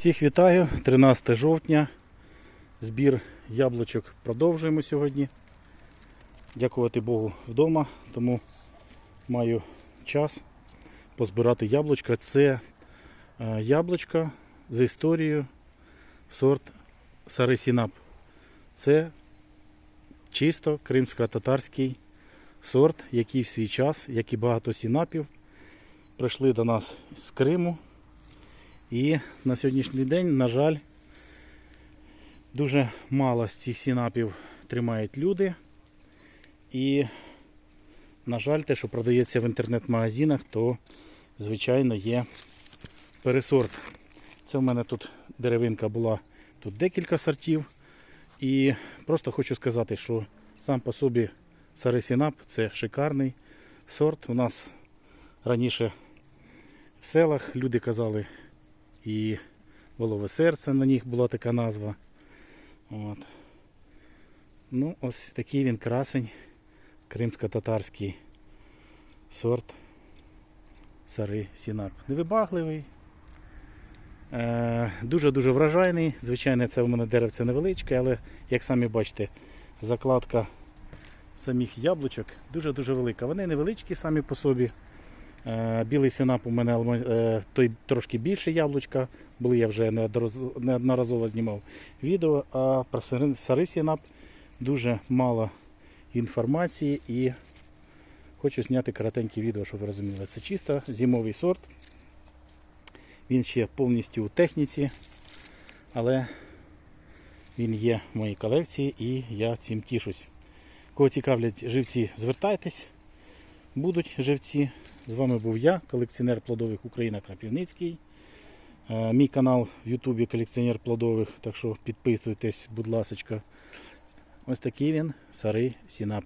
Всіх вітаю, 13 жовтня. Збір яблучок продовжуємо сьогодні. Дякувати Богу вдома, тому маю час позбирати яблучка. Це е, яблучка з історією сорт Сарисінап. Це чисто кримсько-татарський сорт, який в свій час, як і багато сінапів, прийшли до нас з Криму. І на сьогоднішній день, на жаль, дуже мало з цих сінапів тримають люди. І, на жаль, те, що продається в інтернет-магазинах, то, звичайно, є пересорт. Це в мене тут деревинка була, тут декілька сортів. І просто хочу сказати, що сам по собі Сарисінап це шикарний сорт. У нас раніше в селах люди казали і волове серце на них була така назва. От. Ну, ось такий він красень, кримсько-татарський сорт Сари Сінап. Невибагливий, е, дуже-дуже вражайний. Звичайно, це в мене деревце невеличке, але як самі бачите, закладка самих яблучок дуже-дуже велика. Вони невеличкі самі по собі. Е, Білий синап у мене е, той трошки більше яблучка. Були я вже неодноразово- знімав відео, а про сари- сари синап дуже мало інформації і хочу зняти коротеньке відео, щоб ви розуміли. Це чисто зимовий сорт. Він ще повністю у техніці, але він є в моїй колекції і я цим тішусь. Кого цікавлять живці, звертайтесь. Будуть живці. З вами був я, колекціонер плодових Україна Крапівницький. Е, Мій канал в Ютубі колекціонер плодових, так що підписуйтесь, будь ласка. Ось такий він, сарий Сінап.